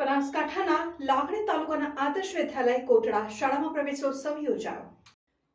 બનાસકાંઠાના લાખણી તાલુકાના આદર્શ વિદ્યાલય કોટડા શાળામાં પ્રવેશોત્સવ યોજાયો.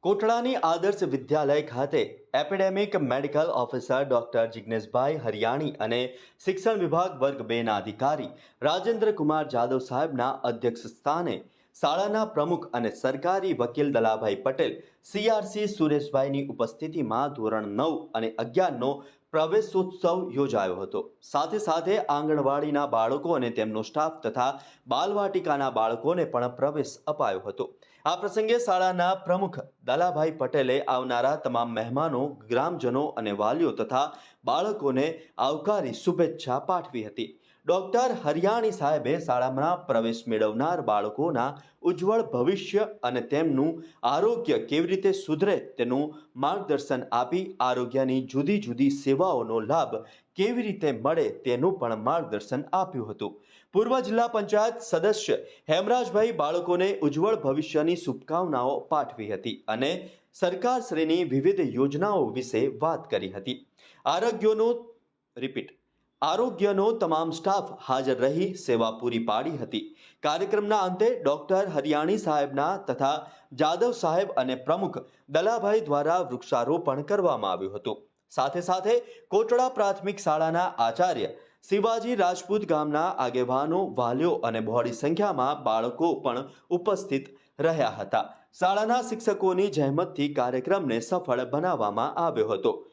કોટડાની આદર્શ વિદ્યાલય ખાતે epidemic medical officer doctor Jigneshbhai Hariyani અને શિક્ષણ વિભાગ વર્ગ બેના અધિકારી રાજેન્દ્ર કુમાર જાદવ સાહેબના અધ્યક્ષ સ્થાને શાળાના પ્રમુખ અને સરકારી વકીલ દલાભાઈ પટેલ, સીઆરસી સુરેશભાઈની ઉપસ્થિતિમાં ધોરણ નવ અને અગિયારનો પ્રવેશોત્સવ યોજાયો હતો. સાથે સાથે આંગણવાડીના બાળકો અને તેમનો સ્ટાફ તથા બાલવાટિકાના બાળકોને પણ પ્રવેશ અપાયો હતો. આ પ્રસંગે શાળાના પ્રમુખ દલાભાઈ પટેલે આવનારા તમામ મહેમાનો, ગ્રામજનો અને વાલીઓ તથા બાળકોને આવકારી શુભેચ્છા પાઠવી હતી. ડોક્ટર હરિયાણી સાહેબે શાળામાં પ્રવેશ મેળવનાર બાળકોના ઉજ્જવળ ભવિષ્ય અને તેમનું આરોગ્ય કેવી રીતે સુધરે તેનું માર્ગદર્શન આપી આરોગ્યની જુદી જુદી સેવાઓનો લાભ કેવી રીતે મળે તેનું પણ માર્ગદર્શન આપ્યું હતું. પૂર્વ જિલ્લા પંચાયત સદસ્ય હેમરાજભાઈ બાળકોને ઉજ્જવળ ભવિષ્યની શુભકામનાઓ પાઠવી હતી અને સરકારશ્રીની વિવિધ યોજનાઓ વિશે વાત કરી હતી. આરોગ્યનો, રિપીટ, આરોગ્યનો તમામ સ્ટાફ હાજર રહી સેવા પૂરી પાડી હતી. કાર્યક્રમના અંતે ડોક્ટર હરિયાણી સાહેબના તથા જાદવ સાહેબ અને પ્રમુખ દલાભાઈ દ્વારા વૃક્ષારોપણ કરવામાં આવ્યું હતું. સાથે સાથે કોટડા પ્રાથમિક શાળાના આચાર્ય શિવાજી રાજપૂત ગામના આગેવાનો, વાલીઓ અને બહોળી સંખ્યામાં બાળકો પણ ઉપસ્થિત રહ્યા હતા. શાળાના શિક્ષકોની જહેમતથી કાર્યક્રમને સફળ બનાવવામાં આવ્યો હતો.